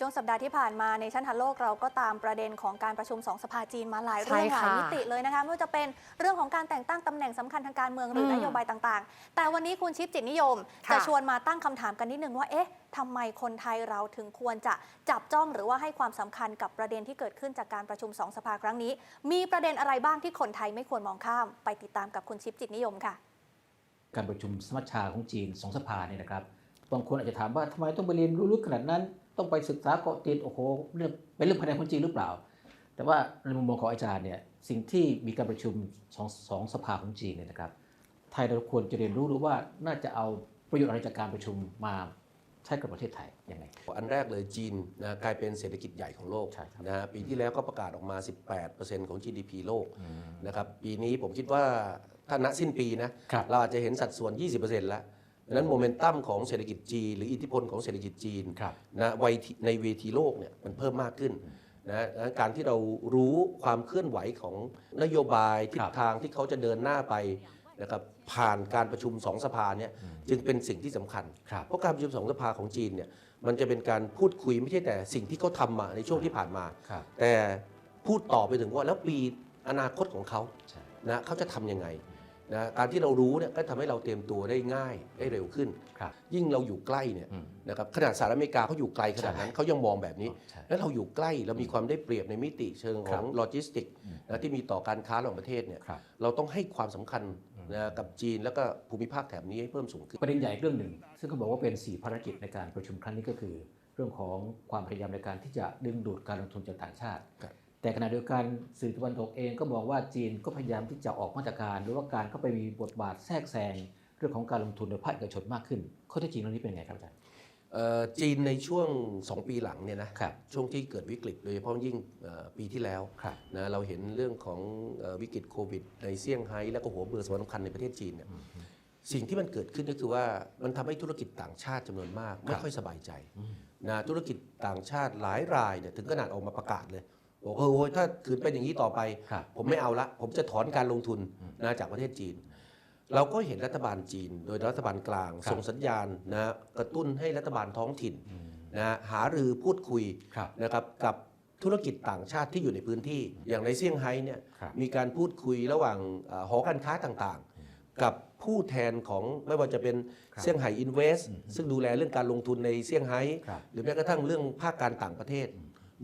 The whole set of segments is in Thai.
ช่วงสัปดาห์ที่ผ่านมาในชั้นทันโลกเราก็ตามประเด็นของการประชุมสองสภาจีนมาหลายเรื่องใช่หลายค่ะมิติเลยนะคะไม่ว่าจะเป็นเรื่องของการแต่งตั้งตำแหน่งสำคัญทางการเมืองหรืออมนโยบายต่างๆ แต่วันนี้คุณชิปจิตนิยมค่ะจะชวนมาตั้งคำถามกันนิดนึงว่าเอ๊ะทำไมคนไทยเราถึงควรจะจับจ้องหรือว่าให้ความสำคัญกับประเด็นที่เกิดขึ้นจากการประชุมสองสภาครั้งนี้ มีประเด็นอะไรบ้างที่คนไทยไม่ควรมองข้าม ไปติดตามกับคุณชิปจิตนิยมค่ะ การประชุมสมัชชาของจีนสองสภาเนี่ยนะครับบางคนอาจจะถามว่าทำไมต้องไปเรียนรู้ลึกขนาดนั้น ต้องไปศึกษาเกาะติดโอ้โหเรื่องเป็นเรื่องภายในคนจีนหรือเปล่า แต่ว่าในมุมมองของอาจารย์เนี่ยสิ่งที่มีการประชุมสองสองสภาของจีนเนี่ยนะครับ ไทยเราควรจะเรียนรู้หรือว่าน่าจะเอาประโยชน์อะไรจากการประชุมมาใช้กับประเทศไทยยังไง อันแรกเลยจีนนะกลายเป็นเศรษฐกิจใหญ่ของโลกใช่ครับนะฮะปีที่แล้วก็ประกาศออกมา 18%ของ GDP โลกนะครับปีนี้ผมคิดว่าถ้าณสิ้นปีนะครับเราอาจจะเห็นสัดส่วน 20%แล้วดัง นั้นโมเมนตัมของเศรษฐกิจจีนหรืออิทธิพลของเศรษฐกิจจีนครับนะวัยที่ในเวทีโลกเนี่ยมันเพิ่มมากขึ้นนะดังนั้นการที่เรารู้ความเคลื่อนไหวของนโยบายทิศทางที่เขาจะเดินหน้าไปนะครับผ่านการประชุมสองสภาเนี่ยจึงเป็นสิ่งที่สำคัญครับเพราะการประชุมสองสภาของจีนเนี่ยมันจะเป็นการพูดคุยไม่ใช่แต่สิ่งที่เขาทำมาในช่วงที่ผ่านมาครับแต่พูดต่อไปถึงว่าแล้วปีอนาคตของเขาใช่นะเขาจะทำยังไง นะการที่เรารู้เนี่ยก็ทำให้เราเตรียมตัวได้ง่ายได้เร็วขึ้นครับยิ่งเราอยู่ใกล้เนี่ยอืมนะครับขนาดสหรัฐอเมริกาเขาอยู่ไกลขนาดนั้นเขายังมองแบบนี้ใช่แล้วเราอยู่ใกล้เรามีความได้เปรียบในมิติเชิงขครัอบงโลจิสติกอืมนะที่มีต่อการค้าระหว่างประเทศเนี่ยครับเราต้องให้ความสำคัญนะกับจีนแล้วก็ภูมิภาคแถบนี้ให้เพิ่มสูงขึ้น ประเด็นใหญ่อีกเรื่องหนึ่ง ซึ่งเขาบอกว่าเป็น 4 ภารกิจในการประชุมครั้งนี้ก็คือ เรื่องของความพยายามในการที่จะดึงดูดการลงทุนจากต่างชาติครับ แต่ขณะเดียวกันสื่อตะวันตกเองก็มองว่าจีนก็พยายามที่จะออกมาตรการ หรือว่าการเข้าไปมีบทบาทแทรกแซงเรื่องของการลงทุนในภาคเอกชนมากขึ้น ข้อเท็จจริงเรื่องนี้เป็นยังไงครับอาจารย์เอ่อจีนในช่วง 2 ปีหลังเนี่ยนะครับช่วงที่เกิดวิกฤตโดยเฉพาะยิ่งเอ่อปีที่แล้วครับนะเราเห็นเรื่องของเอ่อวิกฤตโควิด ในเซี่ยงไฮ้แล้วก็หัวเมืองสำคัญในประเทศจีนเนี่ยสิ่งที่มันเกิดขึ้นก็คือว่ามันทำให้ธุรกิจต่างชาติจำนวนมาก ไม่ค่อยสบายใจนะธุรกิจต่างชาติหลายรายเนี่ยถึงขนาดออกมาประกาศเลย บอกเออโอ้ยถ้าขืนเป็นอย่างนี้ต่อไปครับผมไม่เอาละ ผมจะถอนการลงทุนนะจากประเทศจีน เราก็เห็นรัฐบาลจีน โดยรัฐบาลกลางครับส่งสัญญาณนะกระตุ้นให้รัฐบาลท้องถิ่นนะหารือพูดคุยครับนะครับกับธุรกิจต่างชาติที่อยู่ในพื้นที่ อย่างในเซี่ยงไฮ้เนี่ยครับมีการพูดคุยระหว่างเอ่อหอการค้าต่างๆ กับผู้แทนของไม่ว่าจะเป็นครับเซี่ยงไฮ้อินเวสซึ่งดูแลเรื่องการลงทุนในเซี่ยงไฮ้ครับหรือแม้กระทั่งเรื่องภาคการต่างประเทศ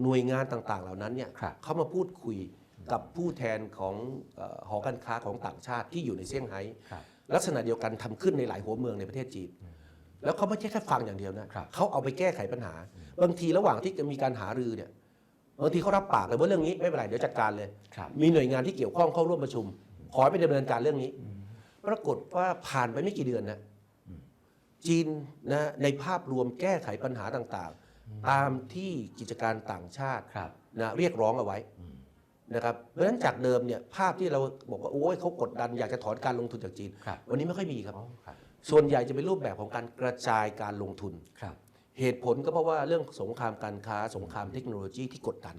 หน่วยงานต่างๆ เหล่านั้นเนี่ยครับเขามาพูดคุยกับผู้แทนของเอ่อหอการค้าของต่างชาติที่อยู่ในเซี่ยงไฮ้ครับลักษณะเดียวกันทำขึ้นในหลายหัวเมืองในประเทศจีนแล้วเขาไม่ใช่แค่ฟังอย่างเดียวนะครับเขาเอาไปแก้ไขปัญหา บางทีระหว่างที่มีการหารือเนี่ยบางทีเขารับปากเลยว่าเรื่องนี้ไม่เป็นไรเดี๋ยวจัดการเลยครับมีหน่วยงานที่เกี่ยวข้องเข้าร่วมประชุม ขอให้ไปดำเนินการเรื่องนี้ ปรากฏว่าผ่านไปไม่กี่เดือนนะจีนนะในภาพรวมแก้ไขปัญหาต่างๆ ตามที่กิจการต่างชาติครับนะเรียกร้องเอาไว้นะครับเพราะฉะนั้นจากเดิมเนี่ยภาพที่เราบอกว่าโอ้ยเขากดดันอยากจะถอนการลงทุนจากจีนครับวันนี้ไม่ค่อยมีครับอ๋อครับ ส่วนใหญ่จะเป็นรูปแบบของการกระจายการลงทุนครับเหตุผลก็เพราะว่าเรื่องสงครามการค้าสงครามเทคโนโลยีที่กดดัน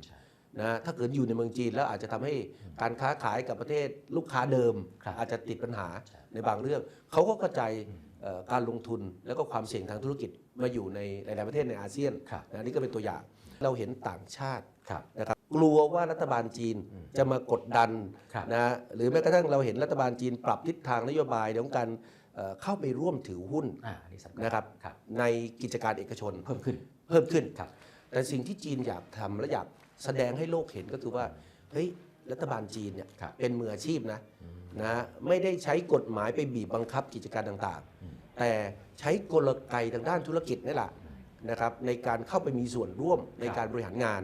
นะถ้าเกิดอยู่ในเมืองจีนแล้วอาจจะทำให้การค้าขายกับประเทศลูกค้าเดิมครับอาจจะติดปัญหาในบางเรื่องเขาก็กระจายเอ่อ การลงทุนแล้วก็ความเสี่ยงทางธุรกิจมาอยู่ในหลาย ๆ ประเทศในอาเซียนครับนะนี่ก็เป็นตัวอย่างเราเห็นต่างชาติครับนะครับกลัวว่ารัฐบาลจีนจะมากดดันครับนะหรือแม้กระทั่งเราเห็นรัฐบาลจีนปรับทิศทางนโยบายในเรื่องของการเอ่อเข้าไปร่วมถือหุ้นอ่าอันนี้สำคัญนะครับครับในกิจการเอกชนเพิ่มขึ้นเพิ่มขึ้นครับแต่สิ่งที่จีนอยากทำและอยากแสดงให้โลกเห็นก็คือว่าเฮ้ยรัฐบาลจีนเนี่ยครับเป็นมืออาชีพนะนะไม่ได้ใช้กฎหมายไปบีบบังคับกิจการต่างๆ แต่ใช้กลไกทางด้านธุรกิจนี่แหละนะครับในการเข้าไปมีส่วนร่วมในการบริหารงาน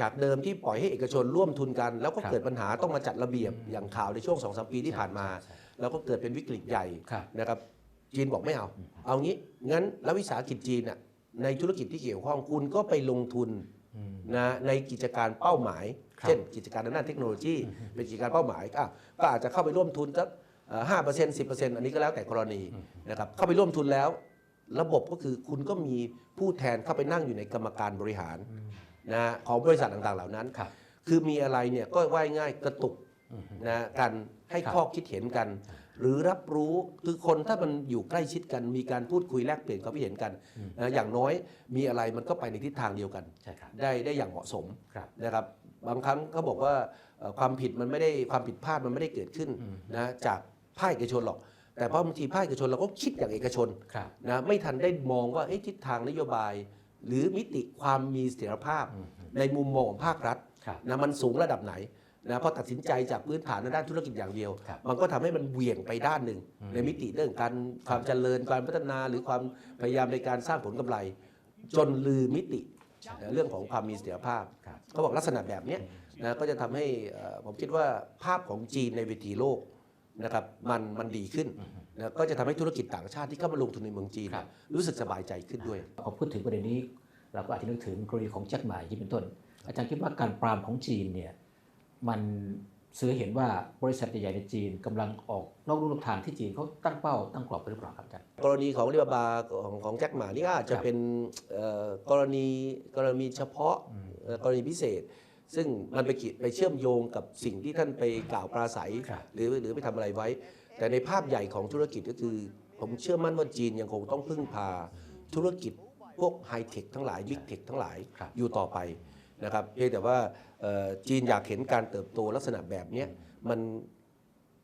จากเดิมที่ปล่อยให้เอกชนร่วมทุนกัน แล้วก็ครับเกิดปัญหาต้องมาจัดระเบียบอย่างข่าวในช่วงสองสามปีที่ผ่านมาใช่ใช่แล้วก็เกิดเป็นวิกฤตใหญ่ครับนะครับจีนบอกไม่เอา เอางี้งั้นแล้ววิสาหกิจจีนน่ะในธุรกิจที่เกี่ยวข้องคุณก็ไปลงทุนนะในกิจการเป้าหมายครับเช่น กิจการทางด้านเทคโนโลยี เป็นกิจการเป้าหมายอะก็อาจจะเข้าไปร่วมทุนสัก ห้าเปอร์เซ็นต์สิบเปอร์เซ็นต์อันนี้ก็แล้วแต่กรณีนะครับเข้าไปร่วมทุนแล้ว ระบบก็คือคุณก็มีผู้แทนเข้าไปนั่งอยู่ในกรรมการบริหารนะของบริษัทต่างๆเหล่านั้นครับคือมีอะไรเนี่ยก็ว่ายง่ายกระตุกนะกันให้ครับข้อคิดเห็นกัน หรือรับรู้คือคนถ้ามันอยู่ใกล้ชิดกัน มีการพูดคุยแลกเปลี่ยนความคิดเห็นกันนะอย่างน้อยมีอะไรมันก็ไปในทิศทางเดียวกันใช่ครับได้ได้อย่างเหมาะสมครับนะครับบางครั้งเขาบอกว่าเอ่อความผิดมันไม่ได้ความผิดพลาดมันไม่ได้เกิดขึ้นนะจาก ภาคเอกชนหรอก แต่เพราะบางทีภาคเอกชนเราก็คิดอย่างเอกชนครับนะไม่ทันได้มองว่าเอ๊ะทิศทางนโยบาย หรือมิติความมีเสถียรภาพในมุมมองของภาครัฐครับนะมันสูงระดับไหนนะเพราะตัดสินใจจากพื้นฐานในด้านธุรกิจอย่างเดียวครับมันก็ทำให้มันเหวี่ยงไปด้านหนึ่ง ในมิติเรื่องการความเจริญการพัฒนาหรือความพยายามในการสร้างผลกำไร จนลืมมิตินะเรื่องของความมีเสถียรภาพครับเขาบอกลักษณะแบบเนี้ยนะก็จะทำให้เอ่อผมคิดว่าภาพของจีนในเวทีโลก นะครับมันมันดีขึ้นนะก็จะทำให้ธุรกิจต่างชาติที่เข้ามาลงทุนในเมืองจีนครับรู้สึกสบายใจขึ้นด้วยพอพูดถึงประเด็นนี้ เราก็อาจจะนึกถึงกรณีของแจ็คหมาที่เป็นต้น อาจารย์คิดว่าการปรามของจีนเนี่ยมันซื้อเห็นว่าบริษัทใหญ่ๆในจีนกำลังออกนอกลู่นอกทางที่จีนเขาตั้งเป้าตั้งกรอบไปหรือเปล่าครับอาจารย์กรณีของลีบาบาของของแจ็คหมานี่ก็อาจจะครับเป็นเอ่อกรณีกรณีเฉพาะเอ่อกรณีพิเศษ ซึ่งมันไปเกี่ยวไปเชื่อมโยงกับสิ่งที่ท่านไปกล่าวปราศัย ครับ หรือหรือไปทำอะไรไว้ แต่ในภาพใหญ่ของธุรกิจก็คือ ผมเชื่อมั่นว่าจีนยังคงต้องพึ่งพาธุรกิจพวกไฮเทคทั้งหลายบิ๊กเทคทั้งหลายครับ อยู่ต่อไปนะครับเพียงแต่ว่าเอ่อจีนอยากเห็นการเติบโตลักษณะแบบเนี้ยมัน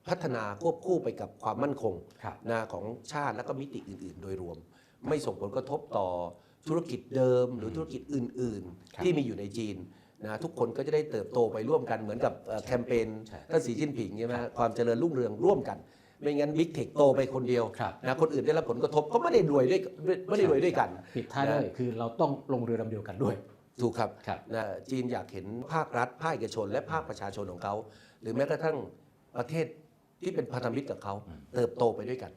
พัฒนาควบคู่ไปกับความมั่นคง ครับนะของชาติและก็มิติอื่น ๆ โดยรวม ไม่ส่งผลกระทบต่อธุรกิจเดิมหรือธุรกิจอื่นครับๆที่มีอยู่ในจีน นะทุกคนก็จะได้เติบโตไปร่วมกันเหมือนกับเอ่อแคมเปญใช่ท่านสีจิ้นผิงใช่ไหมความเจริญรุ่งเรืองร่วมกันไม่งั้นบิ๊กเทคโตไปคนเดียวครับนะคนอื่นได้รับผลกระทบก็ไม่ได้รวยด้วยไม่ได้รวยด้วยกันปิดท้ายเลยคือเราต้องลงเรือลำเดียวกันด้วย ถูกครับครับนะจีนอยากเห็นภาครัฐภาคเอกชน และภาคประชาชนของเขา หรือแม้กระทั่งประเทศที่เป็นพันธมิตรกับเขาเติบโตไปด้วยกัน